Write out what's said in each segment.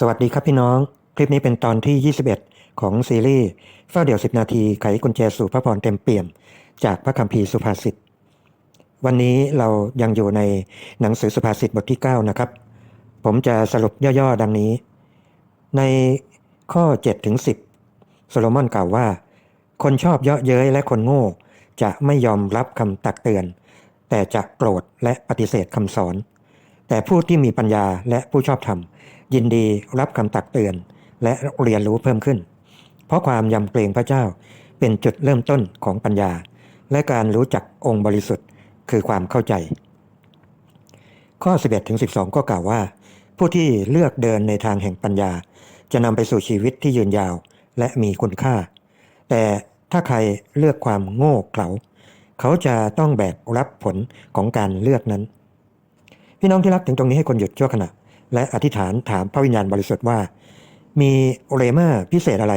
สวัสดีครับพี่น้อง คลิปนี้เป็นตอนที่ 21 ของซีรีส์เฝ้าเดี่ยว 10 นาทีไขกุญแจสู่พระพรเต็มเปี่ยม จากพระคัมภีร์สุภาษิต วันนี้เรายังอยู่ในหนังสือสุภาษิตบทที่ 9 นะครับ ผมจะสรุปย่อๆ ดังนี้ ในข้อ 7 ถึง 10 โซโลมอนกล่าวว่า คนชอบเยาะเย้ยและคนโง่ จะไม่ยอมรับคำตักเตือน แต่จะโกรธและปฏิเสธคำสอน แต่ผู้ที่มีปัญญาและผู้ชอบธรรม ยินดีรับคำตักเตือน และเรียนรู้เพิ่มขึ้น เพราะความยำเกรงพระเจ้าเป็นจุดเริ่มต้นของปัญญา และการรู้จักองค์บริสุทธิ์คือความเข้าใจ ข้อ 11ถึง12 ก็กล่าวว่า ผู้ที่เลือกเดินในทางแห่งปัญญา จะนำไปสู่ชีวิตที่ยืนยาวและมีคุณค่า แต่ถ้าใครเลือกความโง่เขลาเขาจะต้องแบกรับผลของการเลือกนั้น พี่น้องที่รักถึงตรงนี้ให้คนหยุดชั่วขณะ และอธิษฐานถามพระวิญญาณบริสุทธิ์ว่า มีเรมาพิเศษอะไร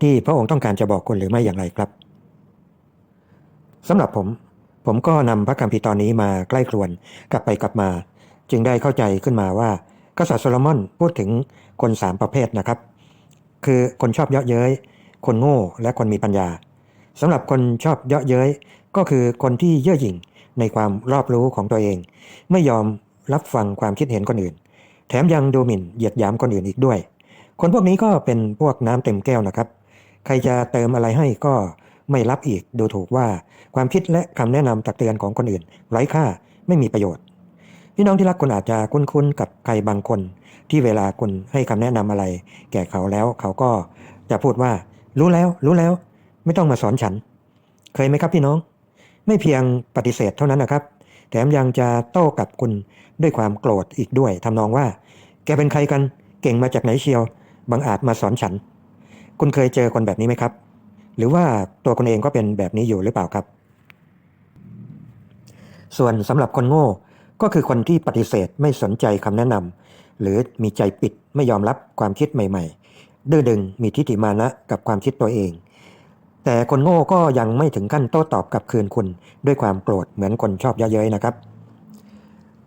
ที่พระองค์ต้องการจะบอกคนหรือไม่อย่างไรครับสำหรับผม ผมก็นำพระคัมภีร์ตอนนี้มาใกล้ครวนกลับไปกลับมา จึงได้เข้าใจขึ้นมาว่า กษัตริย์โซโลมอนพูดถึงคนสามประเภทนะครับ คือคนชอบเยาะเย้ย คนโง่และคนมีปัญญาสำหรับคนชอบเยาะเย้ยก็คือคนที่เย่อหยิ่งในความรอบรู้ของตัวเอง ไม่ยอมรับฟังความคิดเห็นคนอื่น แถมยังดูหมิ่นเหยียดหยามคนอื่นอีกด้วย คนพวกนี้ก็เป็นพวกน้ำเต็มแก้วนะครับ ใครจะเติมอะไรให้ก็ไม่รับอีกดูถูกว่าความคิดและคำแนะนำตักเตือนของคนอื่น ไร้ค่าไม่มีประโยชน์ พี่น้องที่รักคุณอาจจะคุ้นๆกับใครบางคน ที่เวลาคุณให้คำแนะนำอะไร แก่เขาแล้วเขาก็จะพูดว่า รู้แล้ว รู้แล้ว ไม่ต้องมาสอนฉัน เคยไหมครับพี่น้อง ไม่เพียงปฏิเสธเท่านั้นนะครับ แถมยังจะโต้กลับคุณ ด้วยความโกรธอีกด้วยทำนองว่า แกเป็นใครกันเก่งมาจากไหนเชียวบังอาจมาสอนฉัน คุณเคยเจอคนแบบนี้ไหมครับ หรือว่าตัวคุณเองก็เป็นแบบนี้อยู่หรือเปล่าครับ ส่วนสำหรับคนโง่ก็คือคนที่ปฏิเสธไม่สนใจคำแนะนำหรือมีใจปิดไม่ยอมรับความคิดใหม่ ๆ ดื้อดึงมีทิฏฐิมานะกับความคิดตัวเอง แต่คนโง่ก็ยังไม่ถึงขั้นโต้ตอบกับคืนคุณด้วยความโกรธเหมือนคนชอบเย้ยๆนะครับ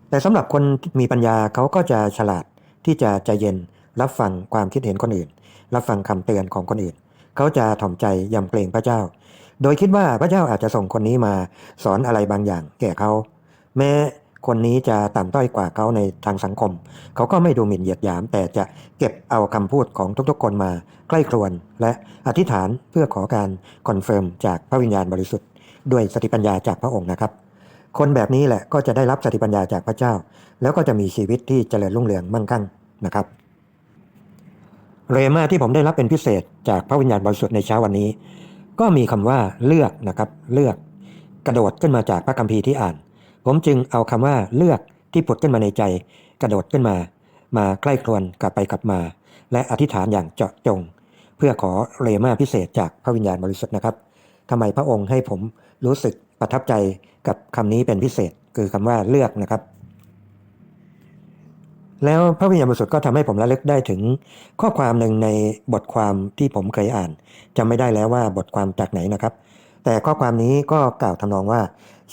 แต่สำหรับคนมีปัญญาเขาก็จะฉลาดที่จะใจเย็นรับฟังความคิดเห็นคนอื่น รับฟังคำเตือนของคนอื่น เขาจะถ่อมใจยำเกรงพระเจ้า โดยคิดว่าพระเจ้าอาจจะส่งคนนี้มาสอนอะไรบางอย่างแก่เขาแม้คนนี้จะต่ำต้อยกว่าเขาในทางสังคม เขาก็ไม่ดูหมิ่นเหยียดหยาม แต่จะเก็บเอาคำพูดของทุกๆคนมาใกล้ครวน และอธิษฐานเพื่อขอการคอนเฟิร์มจากพระวิญญาณบริสุทธิ์ ด้วยสติปัญญาจากพระองค์นะครับ คนแบบนี้แหละก็จะได้รับสติปัญญาจากพระเจ้า แล้วก็จะมีชีวิตที่เจริญรุ่งเรืองมั่งคั่งนะครับ เรมาที่ผมได้รับเป็นพิเศษจากพระวิญญาณบริสุทธิ์ในเช้าวันนี้ ก็มีคำว่าเลือกนะครับเลือกกระโดดขึ้นมาจากพระคัมภีร์ที่อ่าน ผมจึงเอาคำว่าเลือกที่ผุดขึ้นมาในใจ กระโดดขึ้นมา มาใกล้ครวนกลับไปกลับมา และอธิษฐานอย่างเจาะจง เพื่อขอเรมาพิเศษจากพระวิญญาณบริสุทธิ์นะครับ ทำไมพระองค์ให้ผมรู้สึกประทับใจกับคำนี้เป็นพิเศษ คือคำว่าเลือกนะครับ แล้วพระวิญญาณบริสุทธิ์ก็ทำให้ผมระลึกได้ถึงข้อความหนึ่งในบทความที่ผมเคยอ่านจำไม่ได้แล้วว่าบทความจากไหนนะครับ แต่ข้อความนี้ก็กล่าวทำนองว่า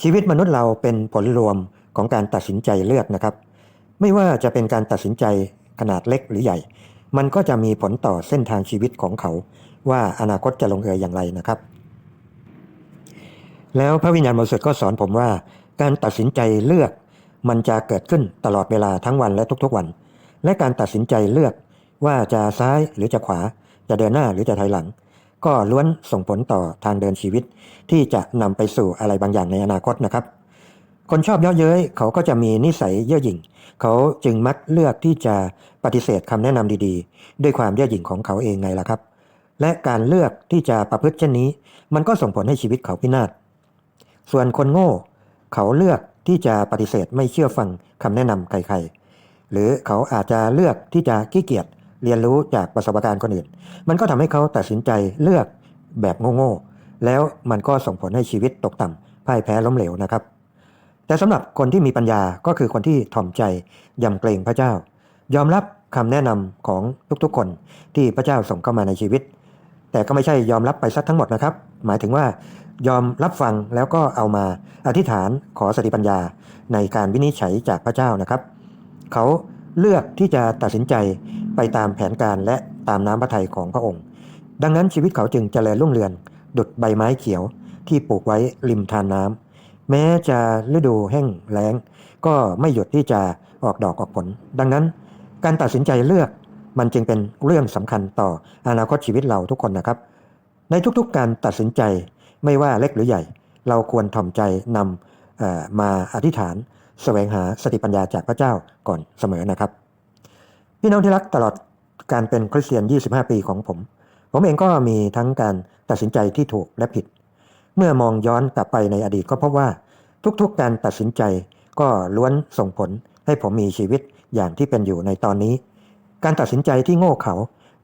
ชีวิตมนุษย์เราเป็นผลรวมของการตัดสินใจเลือกนะครับ ไม่ว่าจะเป็นการตัดสินใจขนาดเล็กหรือใหญ่ มันก็จะมีผลต่อเส้นทางชีวิตของเขา ว่าอนาคตจะลงเอยอย่างไรนะครับ แล้วพระวิญญาณบริสุทธิ์ก็สอนผมว่า การตัดสินใจเลือก มันจะเกิดขึ้นตลอดเวลาทั้งวันและทุกๆวัน และการตัดสินใจเลือกว่าจะซ้ายหรือจะขวา จะเดินหน้าหรือจะถอยหลัง ก็ล้วนส่งผลต่อทางเดินชีวิต ที่จะนำไปสู่อะไรบางอย่างในอนาคตนะครับ คนชอบเย่อเย้ยเขาก็จะมีนิสัยเย่อหยิ่ง เขาจึงมักเลือกที่จะปฏิเสธคำแนะนำดีๆ ด้วยความเย่อหยิ่งของเขาเองไงล่ะครับ และการเลือกที่จะประพฤติเช่นนี้ มันก็ส่งผลให้ชีวิตเขาพินาศ ส่วนคนโง่ เขาเลือกที่จะปฏิเสธไม่เชื่อฟังคำแนะนำใครๆ หรือเขาอาจจะเลือกที่จะขี้เกียจเรียนรู้จากประสบการณ์คนอื่น มันก็ทำให้เขาตัดสินใจเลือกแบบโง่ๆ แล้วมันก็ส่งผลให้ชีวิตตกต่ำพ่ายแพ้ล้มเหลวนะครับ แต่สำหรับคนที่มีปัญญาก็คือคนที่ถ่อมใจยำเกรงพระเจ้า ยอมรับคำแนะนำของทุกๆคนที่พระเจ้าส่งเข้ามาในชีวิต แต่ก็ไม่ใช่ยอมรับไปซะทั้งหมดนะครับ หมายถึงว่ายอมรับฟังแล้วก็เอามาอธิษฐานขอสติปัญญาในการวินิจฉัยจากพระเจ้านะครับ เขาเลือกที่จะตัดสินใจไปตามแผนการและตามน้ำพระทัยของพระองค์ ดังนั้นชีวิตเขาจึงจเจริญรุ่งเรืองดุดใบไม้เขียวที่ปลูกไว้ริมทานน้ำแม้จะฤดูแห้งแล้ง ก็ไม่หยุดที่จะออกดอกออกผล ดังนั้น การตัดสินใจเลือก มันจึงเป็นเรื่องสำคัญต่ออนาคตชีวิตเราทุกคนนะครับ ในทุกๆการตัดสินใจไม่ว่าเล็กหรือใหญ่ เราควรถ่อมใจนำมาอธิษฐาน แสวงหาสติปัญญาจากพระเจ้าก่อนเสมอนะครับ พี่น้องที่รักตลอดการเป็นคริสเตียน 25 ปีของผม ผมเองก็มีทั้งการตัดสินใจที่ถูกและผิด เมื่อมองย้อนกลับไปในอดีตก็พบว่าทุกๆการตัดสินใจก็ล้วนส่งผลให้ผมมีชีวิตอย่างที่เป็นอยู่ในตอนนี้ การตัดสินใจที่โง่เขลา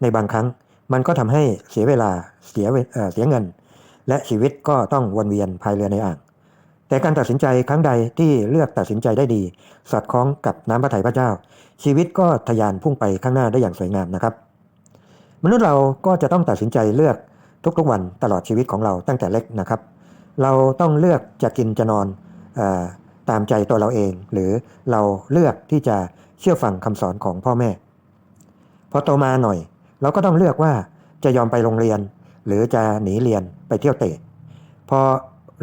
ในบางครั้ง มันก็ทำให้เสียเวลาเสียเเสียเงิน และชีวิตก็ต้องวนเวียนภายเรือในอ่าง แต่การตัดสินใจครั้งใดที่เลือกตัดสินใจได้ดี สอดคล้องกับน้ำพระทัยพระเจ้า ชีวิตก็ทะยานพุ่งไปข้างหน้าได้อย่างสวยงามนะครับ มนุษย์เราก็จะต้องตัดสินใจเลือกทุกๆวันตลอดชีวิตของเราตั้งแต่เล็กนะครับ เราต้องเลือกจะกินจะนอนอตามใจตัวเราเอง หรือเราเลือกที่จะเชื่อฟังคำสอนของพ่อแม่ พอโตมาหน่อย เราก็ต้องเลือกว่าจะยอมไปโรงเรียน หรือจะหนีเรียนไปเที่ยวเตะพอ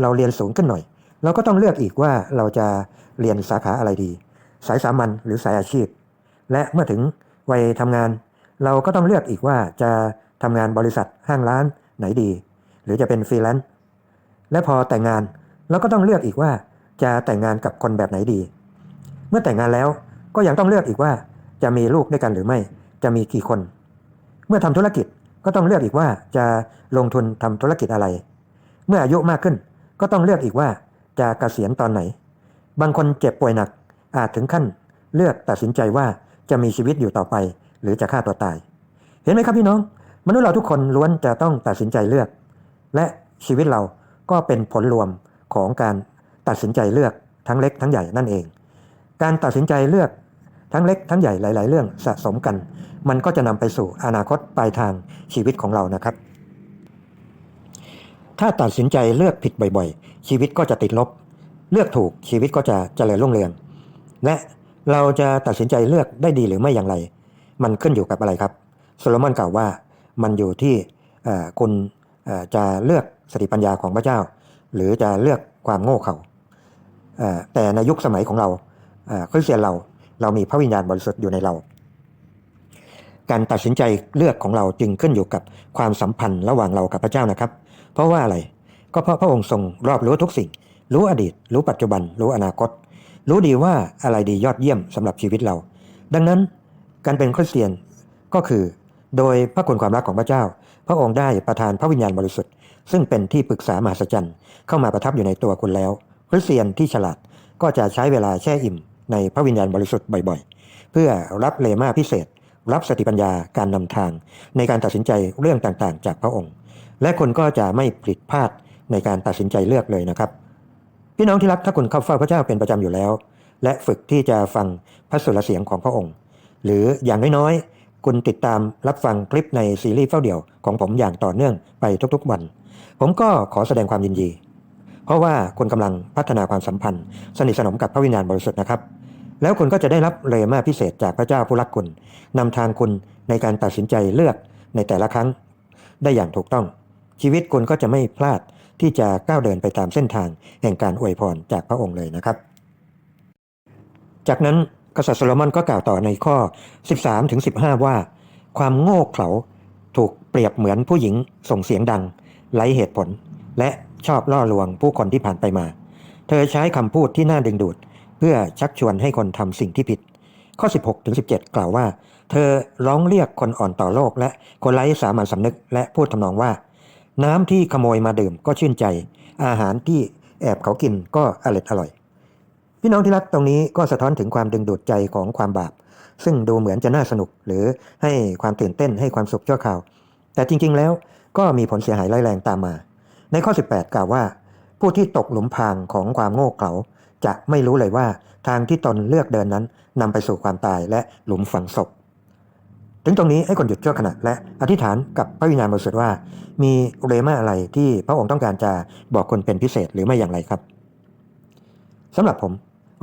เราเรียนสูงขึ้นหน่อย เราก็ต้องเลือกอีกว่าเราจะเรียนสาขาอะไรดี สายสามัญหรือสายอาชีพ และเมื่อถึงวัยทำงาน เราก็ต้องเลือกอีกว่าจะทำงานบริษัทห้างร้านไหนดี หรือจะเป็นฟรีแลนซ์และพอแต่งงานเราก็ต้องเลือกอีกว่าจะแต่งงานกับคนแบบไหนดี เมื่อแต่งงานแล้วก็ยังต้องเลือกอีกว่าจะมีลูกด้วยกันหรือไม่ จะมีกี่คน เมื่อทำธุรกิจก็ต้องเลือกอีกว่าจะลงทุนทำธุรกิจอะไร เมื่ออายุมากขึ้นก็ต้องเลือกอีกว่าจะเกษียณตอนไหน บางคนเจ็บป่วยหนักอาจถึงขั้นเลือกตัดสินใจว่าจะมีชีวิตอยู่ต่อไป หรือจะฆ่าตัวตาย เห็นไหมครับพี่น้อง มนุษย์เราทุกคนล้วนจะต้องตัดสินใจเลือก และชีวิตเราก็เป็นผลรวมของการตัดสินใจเลือกทั้งเล็กทั้งใหญ่นั่นเอง การตัดสินใจเลือก ทั้งเล็กทั้งใหญ่หลาย ๆ เรื่องสะสมกัน มันก็จะนำไปสู่อนาคตปลายทางชีวิตของเรานะครับ ถ้าตัดสินใจเลือกผิดบ่อยๆ ชีวิตก็จะติดลบ เลือกถูกชีวิตก็จะเจริญรุ่งเรือง และเราจะตัดสินใจเลือกได้ดีหรือไม่อย่างไร มันขึ้นอยู่กับอะไรครับโซโลมอนกล่าวว่ามันอยู่ที่คุณจะเลือกสติปัญญาของพระเจ้า หรือจะเลือกความโง่เขลาแต่ในยุคสมัยของเราคริสเตียนเรา เรามีพระวิญญาณบริสุทธิ์อยู่ในเรา การตัดสินใจเลือกของเราจึงขึ้นอยู่กับความสัมพันธ์ระหว่างเรากับพระเจ้านะครับ เพราะว่าอะไรก็เพราะพระองค์ทรงรอบรู้ทุกสิ่ง รู้อดีต รู้ปัจจุบัน รู้อนาคต รู้ดีว่าอะไรดียอดเยี่ยมสำหรับชีวิตเรา ดังนั้นการเป็นคริสเตียนก็คือ โดยพระคุณความรักของพระเจ้า พระองค์ได้ประทานพระวิญญาณบริสุทธิ์ ซึ่งเป็นที่ปรึกษามหัศจรรย์เข้ามาประทับอยู่ในตัวคุณแล้ว คริสเตียนที่ฉลาดก็จะใช้เวลาแช่อิ่ม ในพระวิญญาณบริสุทธิ์บ่อยๆ เพื่อรับเลมาพิเศษ รับสติปัญญาการนำทาง ในการตัดสินใจเรื่องต่างๆ จากพระองค์ และคุณก็จะไม่ผิดพลาดในการตัดสินใจเลือกเลยนะครับ พี่น้องที่รักถ้าคุณเข้าเฝ้าพระเจ้าเป็นประจำอยู่แล้ว และฝึกที่จะฟังพระสุรเสียงของพระองค์ หรืออย่างน้อยๆคุณติดตามรับฟังคลิปในซีรีส์เฝ้าเดี่ยวของผมอย่างต่อเนื่องไปทุกๆวัน ผมก็ขอแสดงความยินดี เพราะว่าคุณกำลังพัฒนาความสัมพันธ์ สนิทสนมกับพระวิญญาณบริสุทธิ์นะครับ แล้วคุณก็จะได้รับเลมาพิเศษจากพระเจ้าผู้รักคุณนำทางคุณในการตัดสินใจเลือกในแต่ละครั้ง ได้อย่างถูกต้อง ชีวิตคุณก็จะไม่พลาดที่จะก้าวเดินไปตามเส้นทางแห่งการอวยพรจากพระองค์เลยนะครับ จากนั้นกษัตริย์โซโลมอนก็กล่าวต่อในข้อ 13ถึง15 ว่า ความโง่เขลาถูกเปรียบเหมือนผู้หญิงส่งเสียงดังไร้เหตุผล และ ชอบล่อลวงผู้คนที่ผ่านไปมา เธอใช้คำพูดที่น่าดึงดูด เพื่อชักชวนให้คนทำสิ่งที่ผิด ข้อ 16ถึง17 กล่าวว่า เธอร้องเรียกคนอ่อนต่อโลก และคนไร้สามัญสำนึกและพูดทำนองว่า น้ำที่ขโมยมาดื่มก็ชื่นใจ อาหารที่แอบเขากินก็อร่อยอร่อยพี่น้องที่รักตรงนี้ก็สะท้อนถึงความดึงดูดใจของความบาป ซึ่งดูเหมือนจะน่าสนุกหรือให้ความตื่นเต้นให้ความสุขชั่วคราว แต่จริงๆแล้วก็มีผลเสียหายร้ายแรงตามมา ในข้อ 18 กล่าวว่า ผู้ที่ตกหลุมพรางของความโง่เขลาจะไม่รู้เลยว่าทางที่ตนเลือกเดินนั้นนำไปสู่ความตายและหลุมฝังศพ ถึงตรงนี้ให้คนหยุดชั่วขณะและอธิษฐานกับพระวิญญาณบริสุทธิ์ว่า มีเรมาอะไรที่พระองค์ต้องการจะบอกคนเป็นพิเศษหรือไม่อย่างไรครับสำหรับผม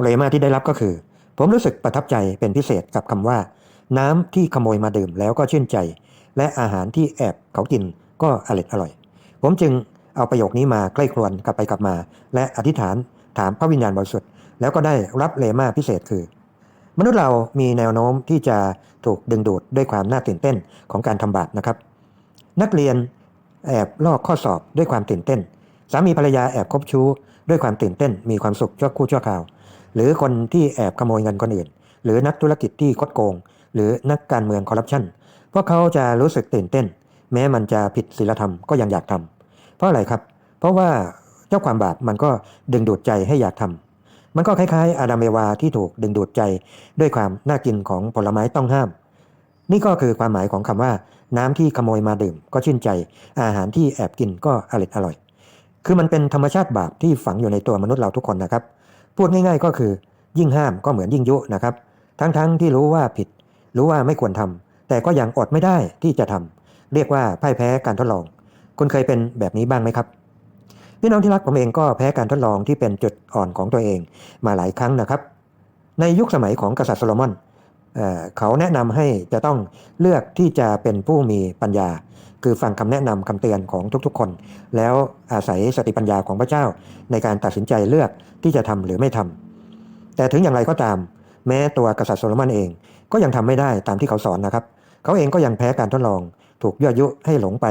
เรมาที่ได้รับก็คือ ผมรู้สึกประทับใจเป็นพิเศษกับคำว่า น้ำที่ขโมยมาดื่มแล้วก็ชื่นใจ และอาหารที่แอบเขากินก็อร่อยอร่อย ผมจึง เอาประโยคนี้มาใกล้ครวนกลับไปกลับมา และอธิษฐานถามพระวิญญาณบริสุทธิ์แล้วก็ได้รับเลมาพิเศษคือ มนุษย์เรามีแนวโน้มที่จะถูกดึงดูดด้วยความน่าตื่นเต้นของการทำบาปนะครับ นักเรียนแอบลอกข้อสอบด้วยความตื่นเต้น สามีภรรยาแอบคบชู้ ด้วยความตื่นเต้น มีความสุขชั่วครู่ชั่วคราว หรือคนที่แอบขโมยเงินคนอื่น หรือนักธุรกิจที่คดโกง หรือนักการเมืองคอร์รัปชันพวกเขาจะรู้สึกตื่นเต้น แม้มันจะผิดศีลธรรมก็ยังอยากทำ เพราะอะไรครับ เพราะว่าเจ้าความบาปมันก็ดึงดูดใจให้อยากทำมันก็คล้ายๆ อาดัมเอวาที่ถูกดึงดูดใจด้วยความน่ากินของผลไม้ต้องห้าม นี่ก็คือความหมายของคำว่า น้ำที่ขโมยมาดื่ม ก็ชื่นใจ อาหารที่แอบกินก็อร่อยอร่อย คือมันเป็นธรรมชาติบาปที่ฝังอยู่ในตัวมนุษย์เราทุกคนนะครับ พูดง่าย ๆ ก็คือยิ่งห้ามก็เหมือนยิ่งยุนะครับ ทั้งๆทที่รู้ว่าผิด รู้ว่าไม่ควรทำแต่ก็ยังอดไม่ได้ที่จะทำเรียกว่าพ่ายแพ้การทดลอง คุณเคยเป็นแบบนี้บ้างไหมครับ พี่น้องที่รักผมเองก็แพ้การทดลองที่เป็นจุดอ่อนของตัวเองมาหลายครั้งนะครับ ในยุคสมัยของกษัตริย์โซโลมอนเอเขาแนะนำให้จะต้องเลือกที่จะเป็นผู้มีปัญญา คือฟังคำแนะนำคำเตือนของทุกๆคน แล้วอาศัยสติปัญญาของพระเจ้า ในการตัดสินใจเลือกที่จะทำหรือไม่ทำแต่ถึงอย่างไรก็ตาม แม้ตัวกษัตริย์โซโลมอนเองก็ยังทำไม่ได้ตามที่เขาสอนนะครับ เขาเองก็ยังแพ้การทดลอง ถูกยั่วยุให้หลงไป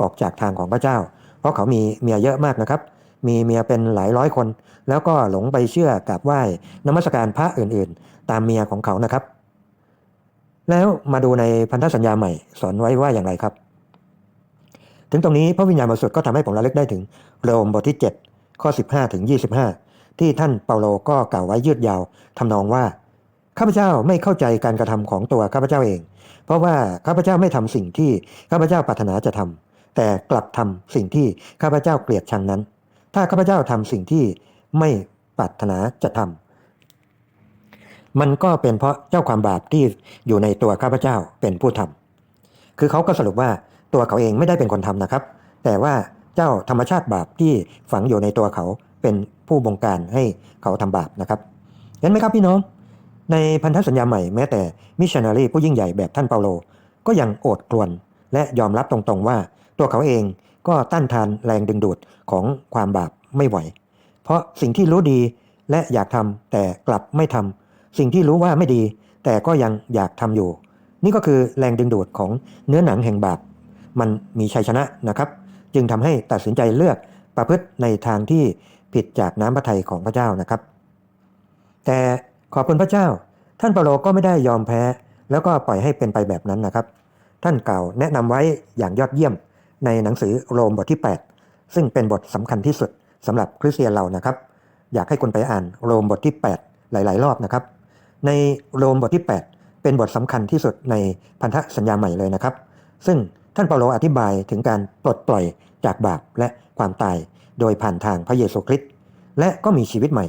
ออกจากทางของพระเจ้า เพราะเขามีเมียเยอะมากนะครับ มีเมียเป็นหลายร้อยคน แล้วก็หลงไปเชื่อกราบไหว้นมัสการพระอื่นๆ ตามเมียของเขานะครับ แล้วมาดูในพันธสัญญาใหม่สอนไว้ว่าอย่างไรครับ ถึงตรงนี้พระวิญญาณบริสุทธิ์ก็ทำให้ผมระลึกได้ถึงโรมบทที่ 7 ข้อ 15ถึง25 ที่ท่านเปาโลก็กล่าวไว้ยืดยาวทำนองว่าข้าพเจ้าไม่เข้าใจการกระทำของตัวข้าพเจ้าเอง เพราะว่าข้าพเจ้าไม่ทำสิ่งที่ข้าพเจ้าปรารถนาจะทำ แต่กลับทำสิ่งที่ข้าพเจ้าเกลียดชังนั้น ถ้าข้าพเจ้าทำสิ่งที่ไม่ปรารถนาจะทำมันก็เป็นเพราะเจ้าความบาปที่อยู่ในตัวข้าพเจ้าเป็นผู้ทำคือเขาก็สรุปว่าตัวเขาเองไม่ได้เป็นคนทำนะครับ แต่ว่าเจ้าธรรมชาติบาปที่ฝังอยู่ในตัวเขาเป็นผู้บงการให้เขาทำบาปนะครับเห็นไหมครับพี่น้อง ในพันธสัญญาใหม่แม้แต่มิชชันนารีผู้ยิ่งใหญ่แบบท่านเปาโล ก็ยังโอดครวนและยอมรับตรงๆว่า ตัวเขาเองก็ต้านทานแรงดึงดูดของความบาปไม่ไหว เพราะสิ่งที่รู้ดีและอยากทำแต่กลับไม่ทำสิ่งที่รู้ว่าไม่ดี แต่ก็ยังอยากทำอยู่ นี่ก็คือแรงดึงดูดของเนื้อหนังแห่งบาปมันมีชัยชนะนะครับ จึงทำให้ตัดสินใจเลือกประพฤติในทางที่ผิดจากน้ำพระทัยของพระเจ้านะครับ แต่ขอบคุณพระเจ้า ท่านเปาโลก็ไม่ได้ยอมแพ้ แล้วก็ปล่อยให้เป็นไปแบบนั้นนะครับ ท่านกล่าวแนะนำไว้อย่างยอดเยี่ยม ในหนังสือโรมบทที่ 8 ซึ่งเป็นบทสำคัญที่สุดสำหรับคริสเตียนเรานะครับ อยากให้คุณไปอ่านโรมบทที่ 8 หลาย ๆ รอบนะครับ ในโรมบทที่ 8 เป็นบทสำคัญที่สุดในพันธสัญญาใหม่เลยนะครับ ซึ่งท่านเปาโลอธิบายถึงการปลดปล่อยจากบาปและความตายโดยผ่านทางพระเยซูคริสต์และก็มีชีวิตใหม่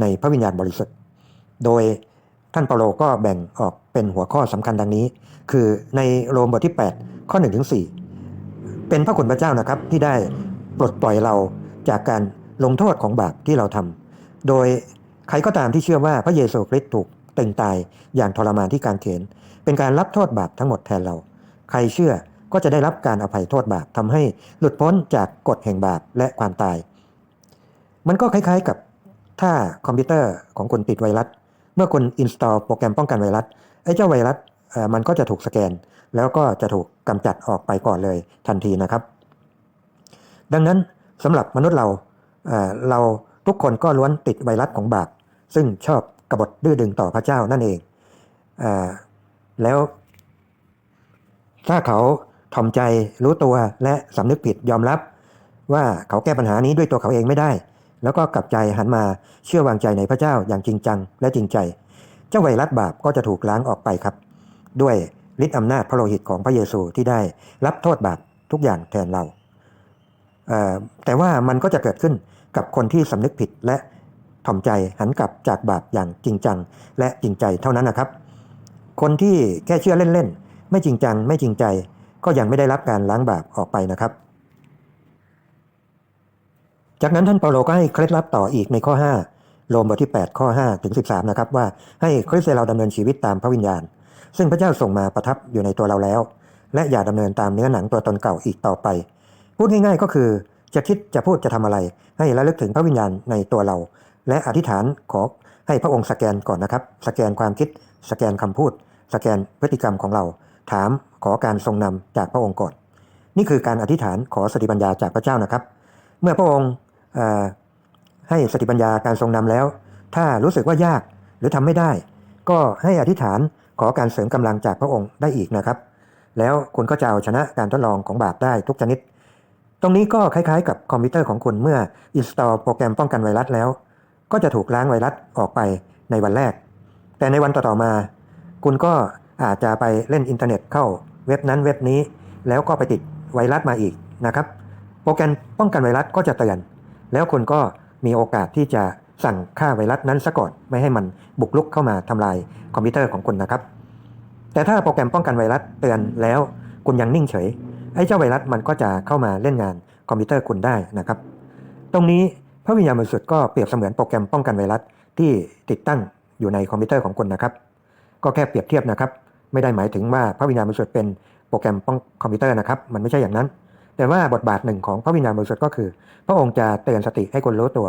ในพระวิญญาณบริสุทธิ์ โดยท่านเปาโลก็แบ่งออกเป็นหัวข้อสำคัญดังนี้ คือในโรมบทที่ 8 ข้อ1ถึง4 เป็นพระคุณพระเจ้านะครับที่ได้ปลดปล่อยเราจากการลงโทษของบาปที่เราทำโดยใครก็ตามที่เชื่อว่าพระเยซูคริสต์ถูกตึงตายอย่างทรมานที่การเขน เป็นการรับโทษบาปทั้งหมดแทนเรา ใครเชื่อก็จะได้รับการอภัยโทษบาปทำให้หลุดพ้นจากกฎแห่งบาปและความตาย มันก็คล้ายๆกับถ้าคอมพิวเตอร์ของคุณติดไวรัส เมื่อคุณ install โปรแกรมป้องกันไวรัสไอ้เจ้าไวรัสมันก็จะถูกสแกน แล้วก็จะถูกกำจัดออกไปก่อนเลยทันทีนะครับ ดังนั้นสำหรับมนุษย์เราเราทุกคนก็ล้วนติดไวรัสของบาปซึ่งชอบกบฏดื้อดึงต่อพระเจ้านั่นเองอแล้ว ถ้าเขาถ่อมใจรู้ตัวและสำนึกผิดยอมรับ ว่าเขาแก้ปัญหานี้ด้วยตัวเขาเองไม่ได้ แล้วก็กลับใจหันมาเชื่อวางใจในพระเจ้าอย่างจริงจังและจริงใจ เจ้าไวรัสบาปก็จะถูกล้างออกไปครับ ด้วย ฤทธิอำนาจพระโลหิตของพระเยซูที่ได้รับโทษบาปทุกอย่างแทนเราเแต่ว่ามันก็จะเกิดขึ้นกับคนที่สำนึกผิดและถ่อมใจหันกลับจากบาปอย่างจริงจัง และจริงใจเท่านั้นนะครับ คนที่แค่เชื่อเล่นๆ ไม่จริงจัง ไม่จริงใจ ก็ยังไม่ได้รับการล้างบาปออกไปนะครับ จากนั้นท่านเปาโลก็ให้เคล็ดลับต่ออีกในข้อ 5 โรมบทที่ 8 ข้อ 5 ถึง 13 นะครับว่าให้คริสเตียนเราดำเนินชีวิตตามพระวิญญาณ ซึ่งพระเจ้าส่งมาประทับอยู่ในตัวเราแล้ว และอย่าดำเนินตามเนื้อหนังตัวตนเก่าอีกต่อไป พูดง่ายๆก็คือจะคิดจะพูดจะทำอะไร ให้ระลึกถึงพระวิญญาณในตัวเรา และอธิษฐานขอให้พระองค์สแกนก่อนนะครับ สแกนความคิด สแกนคำพูด สแกนพฤติกรรมของเรา ถามขอการทรงนำจากพระองค์ก่อนนี่คือการอธิษฐานขอสติปัญญาจากพระเจ้านะครับ เมื่อพระองค์ให้สติปัญญาการทรงนำแล้ว ถ้ารู้สึกว่ายากหรือทำไม่ได้ ก็ให้อธิษฐาน ขอการเสริมกำลังจากพระองค์ได้อีกนะครับ แล้วคุณก็จะเอาชนะการทดลองของบาปได้ทุกชนิด ตรงนี้ก็คล้ายๆ กับคอมพิวเตอร์ของคุณเมื่อ install โปรแกรมป้องกันไวรัสแล้ว ก็จะถูกล้างไวรัสออกไปในวันแรก แต่ในวันต่อๆมา คุณก็อาจจะไปเล่นอินเทอร์เน็ตเข้าเว็บนั้นเว็บนี้ แล้วก็ไปติดไวรัสมาอีกนะครับ โปรแกรมป้องกันไวรัสก็จะเตือน แล้วคุณก็มีโอกาสที่จะสั่งฆ่าไวรัสนั้นซะก่อนไม่ให้มันบุกลุกเข้ามาทำลายคอมพิวเตอร์ของคุณนะครับ แต่ถ้าโปรแกรมป้องกันไวรัสเตือนแล้วคุณยังนิ่งเฉย ไอ้เจ้าไวรัสมันก็จะเข้ามาเล่นงานคอมพิวเตอร์คุณได้นะครับ ตรงนี้พระวิญญาณบริสุทธิ์ก็เปรียบเสมือนโปรแกรมป้องกันไวรัสที่ติดตั้งอยู่ในคอมพิวเตอร์ของคุณนะครับ ก็แค่เปรียบเทียบนะครับ ไม่ได้หมายถึงว่าพระวิญญาณบริสุทธิ์เป็นโปรแกรมป้องคอมพิวเตอร์นะครับ มันไม่ใช่อย่างนั้น แต่ว่าบทบาทหนึ่งของพระวิญญาณบริสุทธิ์ก็คือ พระองค์จะเตือนสติให้คุณรู้ตัว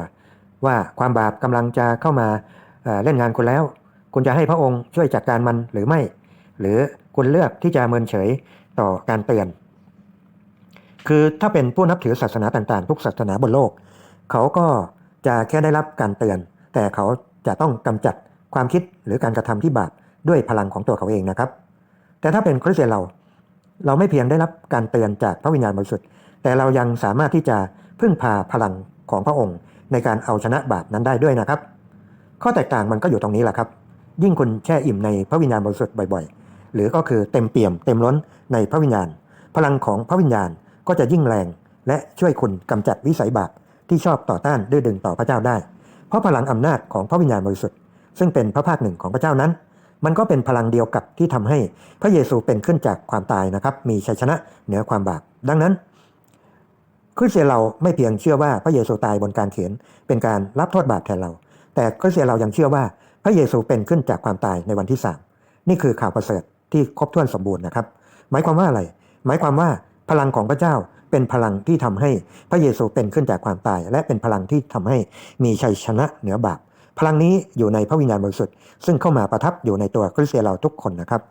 ว่าความบาปกำลังจะเข้ามาเอ่อเล่นงานคุณแล้ว คุณจะให้พระองค์ช่วยจัดการมันหรือไม่ หรือคุณเลือกที่จะเมินเฉยต่อการเตือน คือถ้าเป็นผู้นับถือศาสนาต่างๆ ทุกศาสนาบนโลก เขาก็จะแค่ได้รับการเตือน แต่เขาจะต้องกำจัดความคิดหรือการกระทำที่บาปด้วยพลังของตัวเขาเองนะครับ แต่ถ้าเป็นคริสเตียนเรา เราไม่เพียงได้รับการเตือนจากพระวิญญาณบริสุทธิ์ แต่เรายังสามารถที่จะพึ่งพาพลังของพระองค์ ในการเอาชนะบาปนั้นได้ด้วยนะครับ ข้อแตกต่างมันก็อยู่ตรงนี้แหละครับ ยิ่งคุณแช่อิ่มในพระวิญญาณบริสุทธิ์บ่อย ๆ หรือก็คือเต็มเปี่ยมเต็มล้นในพระวิญญาณ พลังของพระวิญญาณก็จะยิ่งแรง และช่วยคุณกำจัดวิสัยบาปที่ชอบต่อต้านดื้อดึงต่อพระเจ้าได้ เพราะพลังอำนาจของพระวิญญาณบริสุทธิ์ ซึ่งเป็นพระภาคหนึ่งของพระเจ้านั้น มันก็เป็นพลังเดียวกับที่ทำให้พระเยซูเป็นขึ้นจากความตายนะครับมีชัยชนะเหนือความบาปดังนั้นคริสเตียนเราไม่เพียงเชื่อว่าพระเยซูตายบนการเขียนเป็นการรับโทษบาปแทนเรา แต่คริสเตียนเรายังเชื่อว่าพระเยซูเป็นขึ้นจากความตายในวันที่สามนี่คือข่าวประเสริฐ ที่ครบถ้วนสมบูรณ์นะครับ หมายความว่าอะไร หมายความว่าพลังของพระเจ้าเป็นพลังที่ทำให้พระเยซูเป็นขึ้นจากความตาย และเป็นพลังที่ทำให้มีชัยชนะเหนือบาปพลังนี้อยู่ในพระวิญญาณบริสุทธิ์ซึ่งเข้ามาประทับอยู่ในตัวคริสเตียนเราทุกคนนะครับ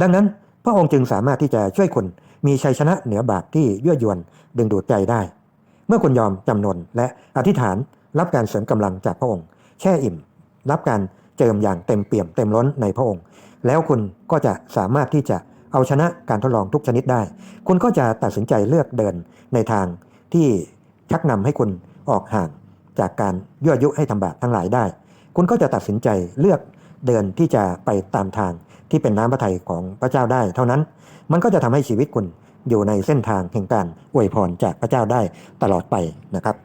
ดังนั้นพระองค์จึงสามารถที่จะช่วยคุณมีชัยชนะเหนือบาปที่ยั่วยวนดึงดูดใจได้ เมื่อคุณยอมจำนนและอธิษฐานรับการเสริมกำลังจากพระองค์ แช่อิ่ม รับการเจิมอย่างเต็มเปี่ยมเต็มล้นในพระองค์ แล้วคุณก็จะสามารถที่จะเอาชนะการทดลองทุกชนิดได้ คุณก็จะตัดสินใจเลือกเดินในทางที่ชักนำให้คุณออกห่างจากการยั่วยุให้ทำบาปทั้งหลายได้ คุณก็จะตัดสินใจเลือกเดินที่จะไปตามทางที่เป็นน้ำพระทัยของพระเจ้าได้ เท่านั้น มันก็จะทำให้ชีวิตคุณอยู่ในเส้นทางแห่งการอวยพรจากพระเจ้าได้ตลอดไปนะครับ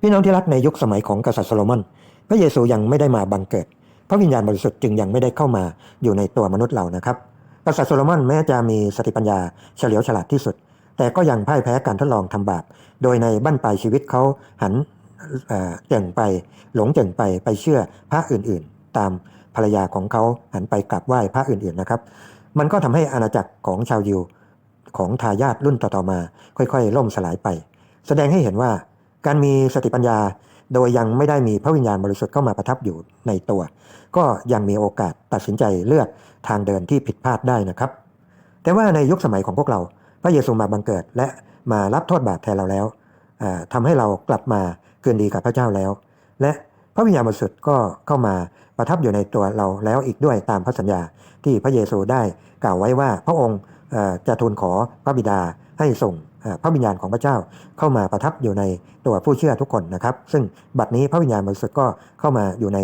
พี่น้องที่รักในยุคสมัยของกษัตริย์โซโลมอนพระเยซูยังไม่ได้มาบังเกิด พระวิญญาณบริสุทธิ์จึงยังไม่ได้เข้ามาอยู่ในตัวมนุษย์เรานะครับกษัตริย์โซโลมอนแม้จะมีสติปัญญาเฉลียวฉลาดที่สุด แต่ก็ยังพ่ายแพ้การทดลองทำบาป โดยในบั้นปลายชีวิตเขาหันเอ่อเจ่งไปหลงเจ่งไปไปเชื่อพระอื่นๆ ตามภรรยาของเขาหันไปกราบไหว้พระอื่นๆนะครับ มันก็ทำให้อาณาจักรของชาวยิวของทายาทรุ่นต่อๆมา ค่อยๆ ล่มสลายไป แสดงให้เห็นว่าการมีสติปัญญา โดยยังไม่ได้มีพระวิญญาณบริสุทธิ์เข้ามาประทับอยู่ในตัว ก็ยังมีโอกาสตัดสินใจเลือกทางเดินที่ผิดพลาดได้นะครับ แต่ว่าในยุคสมัยของพวกเรา พระเยซูมาบังเกิดและมารับโทษบาปแทนเราแล้วอ่าทำให้เรากลับมาคืนดีกับพระเจ้าแล้ว และพระวิญญาณบริสุทธิ์ก็เข้ามาประทับอยู่ในตัวเราแล้วอีกด้วยตามพระสัญญาที่พระเยซูได้กล่าวไว้ว่าพระองค์จะทูลขอพระบิดาให้ส่ง พระวิญญาณของพระเจ้าเข้ามาประทับอยู่ในตัวผู้เชื่อทุกคนนะครับ ซึ่งบัดนี้พระวิญญาณบริสุทธิ์ก็เข้ามาอยู่ใน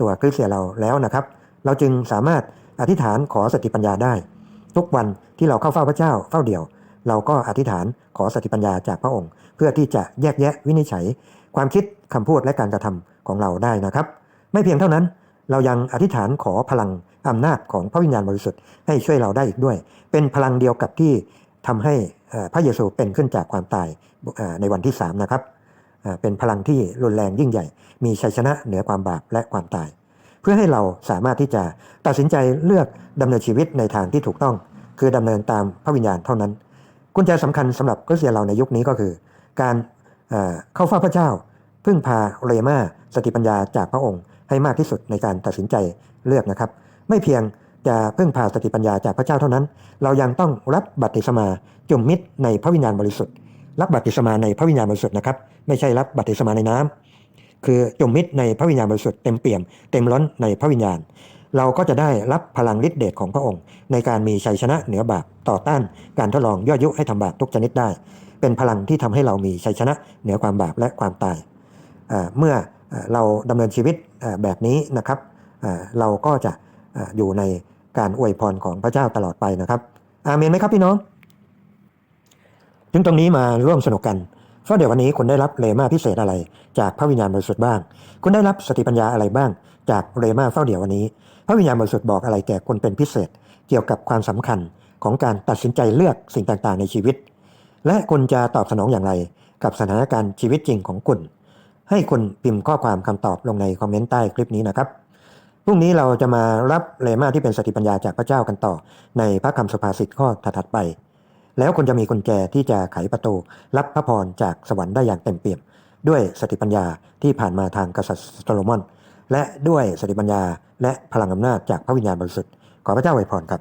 ตัวคริสเตียนเราแล้วนะครับ เราจึงสามารถอธิษฐานขอสติปัญญาได้ ทุกวันที่เราเข้าเฝ้าพระเจ้าเฝ้าเดี่ยว เราก็อธิษฐานขอสติปัญญาจากพระองค์ เพื่อที่จะแยกแยะวินิจฉัย ความคิดคำพูดและการกระทำของเราได้นะครับ ไม่เพียงเท่านั้นเรายังอธิษฐานขอพลังอำนาจของพระวิญญาณบริสุทธิ์ให้ช่วยเราได้อีกด้วย เป็นพลังเดียวกับที่ทำให้ พระเยซูเป็นขึ้นจากความตายในวันที่3นะครับเป็นพลังที่รุนแรงยิ่งใหญ่ มีชัยชนะเหนือความบาปและความตาย เพื่อให้เราสามารถที่จะตัดสินใจเลือกดำเนินชีวิตในทางที่ถูกต้อง คือดำเนินตามพระวิญญาณเท่านั้น กุญแจสำคัญสำหรับคริสเตียนเราในยุคนี้ก็คือ การเเข้าเฝ้าพระเจ้า พึ่งพาเรมาสติปัญญาจากพระองค์ให้มากที่สุดในการตัดสินใจเลือกนะครับ ไม่เพียง จะพึ่งพาสติปัญญาจากพระเจ้าเท่านั้น เรายังต้องรับบัติศมาจุมมิตรในพระวิญญาณบริสุทธิ์ รับบัติศมาในพระวิญญาณบริสุทธิ์นะครับ ไม่ใช่รับบัติศมาในน้ำคือจุมมิตรในพระวิญญาณบริสุทธิ์เต็มเปี่ยมเต็มล้นในพระวิญญาณ เราก็จะได้รับพลังฤทธิเดชของพระองค์ ในการมีชัยชนะเหนือบาปต่อต้านการทดลองยั่วยุให้ทำบาปทุกชนิดได้ เป็นพลังที่ทำให้เรามีชัยชนะเหนือความบาปและความตาย เมื่อเราดำเนินชีวิตแบบนี้นะครับ เราก็จะอยู่ใน การอวยพรของพระเจ้าตลอดไปนะครับอาเมนไหมครับพี่น้องถึงตรงนี้มาร่วมสนุกกันเพราะเดี๋ยววันนี้คุณได้รับเรมาพิเศษอะไร จากพระวิญญาณบริสุทธิ์บ้าง คุณได้รับสติปัญญาอะไรบ้าง จากเรมาเฝ้าเดี๋ยววันนี้ พระวิญญาณบริสุทธิ์บอกอะไรแก่คนเป็นพิเศษ เกี่ยวกับความสำคัญของการตัดสินใจเลือกสิ่งต่างๆ ในชีวิต และคุณจะตอบสนองอย่างไร กับสถานการณ์ชีวิตจริงของคุณ ให้คุณพิมพ์ข้อความคำตอบลงในคอมเมนต์ใต้คลิปนี้นะครับ พรุ่งนี้เราจะมารับเลมาที่เป็นสติปัญญาจากพระเจ้ากันต่อ ในพระคำสุภาษิตข้อถัดไป แล้วคนจะมีกุญแจที่จะไขประตู รับพระพรจากสวรรค์ได้อย่างเต็มเปี่ยม ด้วยสติปัญญาที่ผ่านมาทางกษัตริย์โซโลมอน และด้วยสติปัญญาและพลังอำนาจจากพระวิญญาณบริสุทธิ์ขอพระเจ้าอวยพรครับ